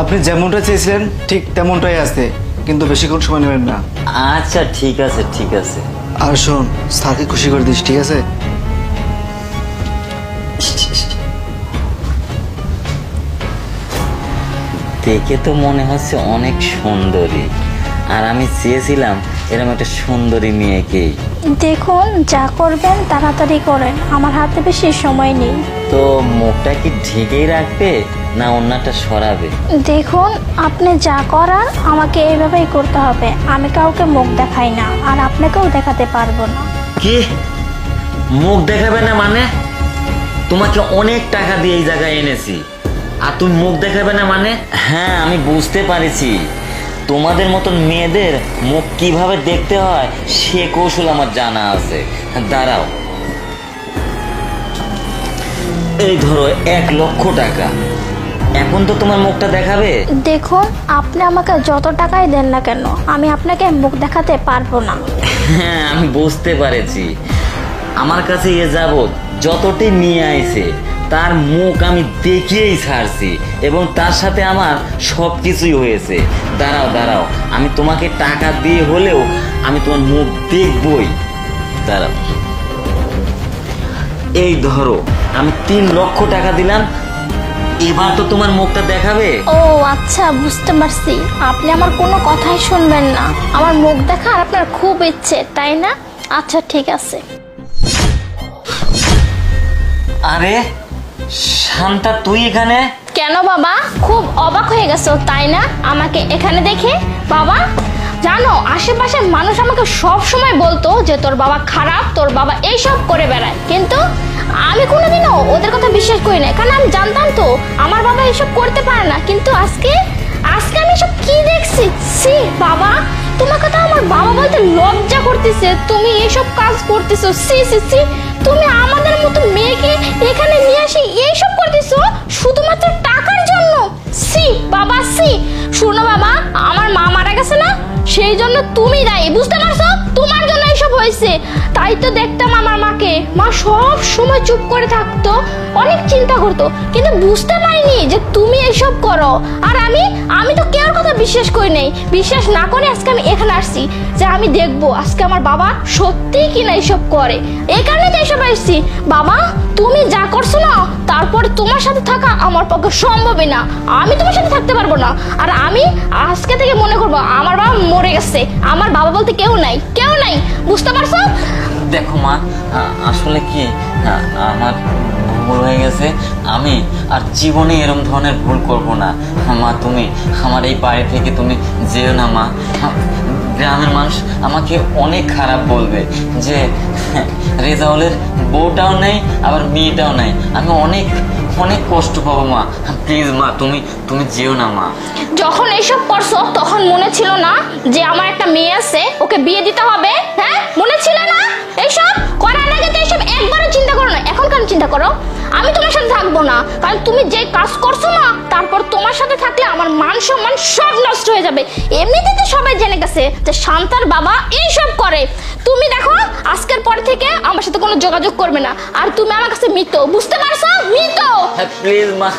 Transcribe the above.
আপনি যেমনটা চেয়েছিলেন ঠিক তেমনটাই আছে কিন্তু বেশিক্ষণ সময় নেবেন না। আচ্ছা ঠিক আছে ঠিক আছে। আর শোন স্যারকে খুশি করে দিস ঠিক আছে? দেখে তো মনে হচ্ছে অনেক সুন্দরী। আর আমি চেয়েছিলাম এরকম একটা সুন্দরী মেয়েকেই দেখুন যা করবেন তাড়াতাড়ি করেন আমার হাতে বেশি সময় নেই। তো মুখটা কি ঢেকেই রাখবে? না অন্যটা সরাবে। দেখুন আপনি যা করার আমাকে এইভাবেই করতে হবে। আমি কাউকে মুখ দেখাই না আর আপনাকেও দেখাতে পারব না। কি? মুখ দেখাবে না মানে? তোমাকে অনেক টাকা দিয়ে এই জায়গায় এনেছি। আর তুমি মুখ দেখাবে না মানে? হ্যাঁ আমি বুঝতে পারিছি। তোমাদের মতন মেয়েদের মুখ কীভাবে দেখতে হয় সে কৌশল আমার জানা আছে। দাঁড়াও। এই ধরো এক লক্ষ টাকা। এখন তো তোমার মুখটা দেখাবে। দেখুন আপনি আমাকে যত টাকাই দেন না কেন আমি আপনাকে মুখ দেখাতে পারব না। হ্যাঁ আমি বুঝতে পারেছি। আমার কাছে এ যাবৎ যতটি নিয়ে আইছে তার মুখ আমি দেখিয়েই ছাড়ছি এবং তার সাথে আমার সব কিছুই হয়েছে। দাঁড়াও দাঁড়াও আমি তোমাকে টাকা দিয়ে হলেও আমি তোমার মুখ দেখবই। দাঁড়াও। এই ধরো আমি তিন লক্ষ টাকা দিলাম এবার তো তোমার মুখটা দেখাবে। ও আচ্ছা বুঝতে পারছি। আপনি আমার কোনো কথাই শুনবেন না। আমার মুখ দেখার আপনার খুব ইচ্ছে তাই না? আচ্ছা ঠিক আছে। আরে শান্তা তুই এখানে? কেন বাবা? খুব অবাক হয়ে গেছো তাই না? আমাকে এখানে দেখে? বাবা জানো আশেপাশের মানুষ আমাকে সব সময় বলতো যে তোর বাবা খারাপ তোর বাবা এইসব করে বেড়ায়। কিন্তু আমি কোনোদিনও ওদের কথা বিশ্বাস করি না। কারণ আমি জানতাম তো, আমার বাবা এইসব করতে পারে না। কিন্তু আজকে আজকে আমি সব কি দেখছি? সি বাবা তোমাকে তো আমার বাবা বলতে লজ্জা করতেছে। তুমি এইসব কাজ করতেছো। সি সি সি তুমি আমাদের মতো মেয়েকে এখানে নিয়ে আসি এইসব করতেছো? শুধুমাত্র টাকার জন্য? সি বাবা সি শোনো বাবা, আমার মা মারা গেছে না? সেই জন্য তুমি দায়ী, বুঝতে পারছ? তোমার হয়েছে, তাই তো দেখতাম আমার মাকে। মা সব সময় চুপ করে থাকতো, অনেক চিন্তা করতো, কিন্তু বুঝতে পারিনি যে তুমি এইসব করো। আর আমি আমি তো কেউর কথা বিশ্বাস করি নাই। বিশ্বাস না করে আজকে আমি এখানে আসছি, যে আমি দেখব আজকে আমার বাবা সত্যি কিনা এইসব করে। এই কারণে তো এইসব আসছি। বাবা, তুমি যা করছ না, তারপরে তোমার সাথে থাকা আমার পক্ষে সম্ভবই না। আমি তোমার সাথে থাকতে পারব না। আর আমি আজকে থেকে মনে করব, আমার বাবা গেছে। আমার বাবা বলতে কেউ নাই। কেউ নাই। বুঝতে পারছ? দেখো মা আসলে কি? আমার ভুল হয়ে গেছে। আমি আর জীবনে এরম ধরনের ভুল করব না। মা, তুমি আমার এই বাড়ি থেকে তুমি যেও না, মা। গ্রামের মানুষ আমাকে অনেক খারাপ বলবে যে, রেজাউলের বউটাও নেই, আবার মেয়েটাও নেই। আমি অনেক অনেক কষ্ট পাবো, মা। প্লিজ মা, তুমি তুমি যেও না, মা। যখন এইসব করছ, তখন মনে ছিল না যে আমার একটা মেয়ে আছে, ওকে বিয়ে দিতে হবে হ্যাঁ? মনে ছিল না? এইসব? করার আগে তো এইসব একবারও না, কারণ তুমি যে কাজ করছ না, তারপর তোমার সাথে থাকলে আমার মান সম্মান সব নষ্ট হয়ে যাবে। এমনিতে তো সবাই জেনে গেছে যে শান্তার বাবা এইসব করে। তুমি দেখো, আজকের পর থেকে আমার সাথে কোনো যোগাযোগ করবে না। আর তুমি আমার কাছে মৃত বুঝতে পারছ? মৃত প্লিজ মা।